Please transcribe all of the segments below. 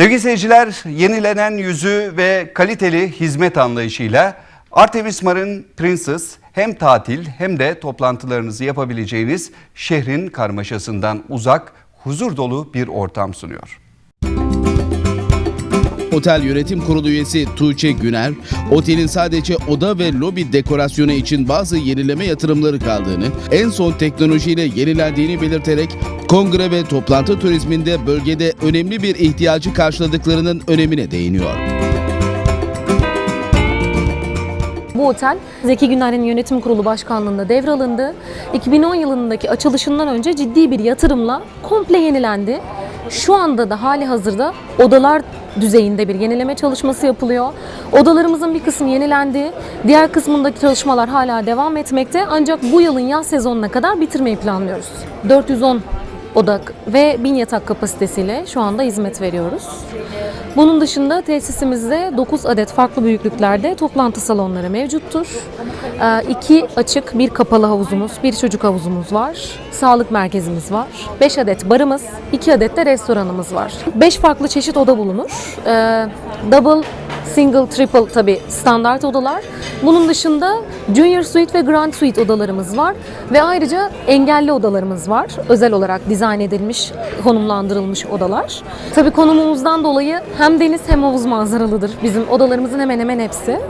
Sevgili seyirciler, yenilenen yüzü ve kaliteli hizmet anlayışıyla Artemis Mar'ın Princess hem tatil hem de toplantılarınızı yapabileceğiniz şehrin karmaşasından uzak, huzur dolu bir ortam sunuyor. Otel Yönetim Kurulu üyesi Tuğçe Güner, otelin sadece oda ve lobi dekorasyonu için bazı yenileme yatırımları kaldığını, en son teknolojiyle yenilendiğini belirterek kongre ve toplantı turizminde bölgede önemli bir ihtiyacı karşıladıklarının önemine değiniyor. Bu otel Zeki Güner'in yönetim kurulu başkanlığında devralındı. 2010 yılındaki açılışından önce ciddi bir yatırımla komple yenilendi. Şu anda da hali hazırda odalar düzeyinde bir yenileme çalışması yapılıyor. Odalarımızın bir kısmı yenilendi. Diğer kısmındaki çalışmalar hala devam etmekte. Ancak bu yılın yaz sezonuna kadar bitirmeyi planlıyoruz. 410 oda ve 1000 yatak kapasitesiyle şu anda hizmet veriyoruz. Bunun dışında tesisimizde 9 adet farklı büyüklüklerde toplantı salonları mevcuttur. 2 açık, bir kapalı havuzumuz, bir çocuk havuzumuz var. Sağlık merkezimiz var. 5 adet barımız, 2 adet de restoranımız var. 5 farklı çeşit oda bulunur. Ee, Double, single, triple tabi standart odalar. Bunun dışında junior suite ve grand suite odalarımız var. Ve ayrıca engelli odalarımız var. Özel olarak dizayn edilmiş, konumlandırılmış odalar. Tabi konumumuzdan dolayı hem deniz hem havuz manzaralıdır bizim odalarımızın hemen hemen hepsi.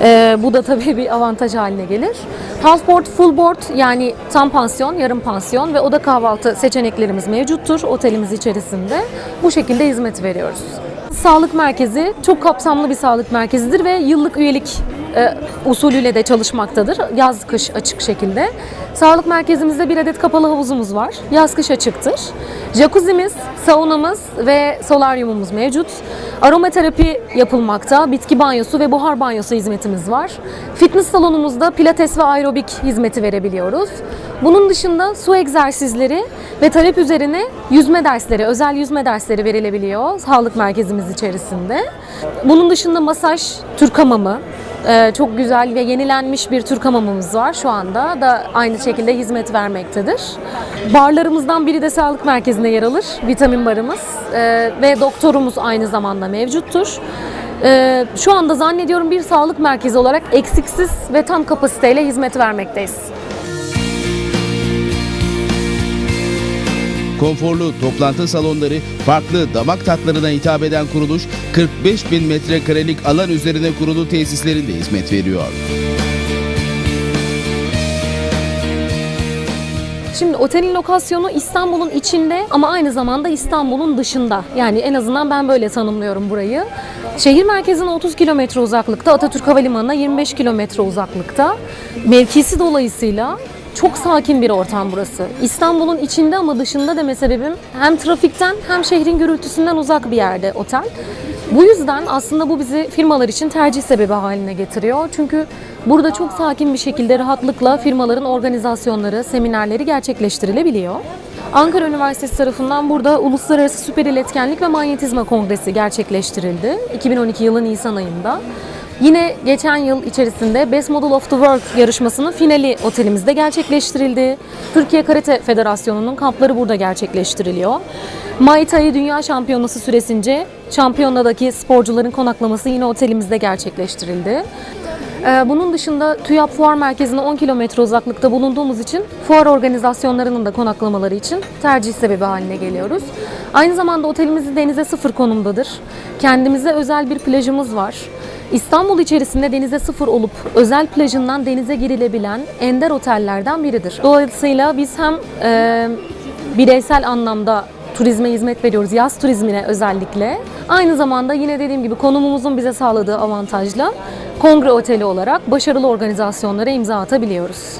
Ee, bu da tabii bir avantaj haline gelir. Half board, full board yani tam pansiyon, yarım pansiyon ve oda kahvaltı seçeneklerimiz mevcuttur otelimiz içerisinde. Bu şekilde hizmet veriyoruz. Sağlık merkezi çok kapsamlı bir sağlık merkezidir ve yıllık üyelik e, usulüyle de çalışmaktadır. Yaz kış açık şekilde. Sağlık merkezimizde bir adet kapalı havuzumuz var. Yaz kış açıktır. Jacuzzi'miz, saunamız ve solaryumumuz mevcut. Aromaterapi yapılmakta. Bitki banyosu ve buhar banyosu hizmetimiz var. Fitness salonumuzda pilates ve aerobik hizmeti verebiliyoruz. Bunun dışında su egzersizleri ve talep üzerine yüzme dersleri, özel yüzme dersleri verilebiliyor sağlık merkezimiz içerisinde. Bunun dışında masaj, Türk hamamı, ee, çok güzel ve yenilenmiş bir Türk hamamımız var şu anda da aynı şekilde hizmet vermektedir. Barlarımızdan biri de sağlık merkezinde yer alır. Vitamin barımız Ee, ve doktorumuz aynı zamanda mevcuttur. Ee, şu anda zannediyorum bir sağlık merkezi olarak eksiksiz ve tam kapasiteyle hizmet vermekteyiz. Konforlu toplantı salonları, farklı damak tatlarına hitap eden kuruluş, 45 bin metrekarelik alan üzerine kurulu tesislerinde hizmet veriyor. Şimdi otelin lokasyonu İstanbul'un içinde ama aynı zamanda İstanbul'un dışında. Yani en azından ben böyle tanımlıyorum burayı. Şehir merkezine 30 kilometre uzaklıkta, Atatürk Havalimanı'na 25 kilometre uzaklıkta. Mevkisi dolayısıyla çok sakin bir ortam burası. İstanbul'un içinde ama dışında deme sebebim hem trafikten hem şehrin gürültüsünden uzak bir yerde otel. Bu yüzden aslında bu bizi firmalar için tercih sebebi haline getiriyor. Çünkü burada çok sakin bir şekilde rahatlıkla firmaların organizasyonları, seminerleri gerçekleştirilebiliyor. Ankara Üniversitesi tarafından burada Uluslararası Süper İletkenlik ve Manyetizma Kongresi gerçekleştirildi 2012 yılı Nisan ayında. Yine geçen yıl içerisinde Best Model of the World yarışmasının finali otelimizde gerçekleştirildi. Türkiye Karate Federasyonu'nun kampları burada gerçekleştiriliyor. Muay Thai Dünya Şampiyonası süresince şampiyonadaki sporcuların konaklaması yine otelimizde gerçekleştirildi. Ee, Bunun dışında TÜYAP Fuar Merkezi'ne 10 kilometre uzaklıkta bulunduğumuz için fuar organizasyonlarının da konaklamaları için tercih sebebi haline geliyoruz. Aynı zamanda otelimiz denize sıfır konumdadır. Kendimize özel bir plajımız var. İstanbul içerisinde denize sıfır olup özel plajından denize girilebilen ender otellerden biridir. Dolayısıyla biz hem e, bireysel anlamda turizme hizmet veriyoruz. Yaz turizmine özellikle. Aynı zamanda yine dediğim gibi konumumuzun bize sağladığı avantajla kongre oteli olarak başarılı organizasyonlara imza atabiliyoruz.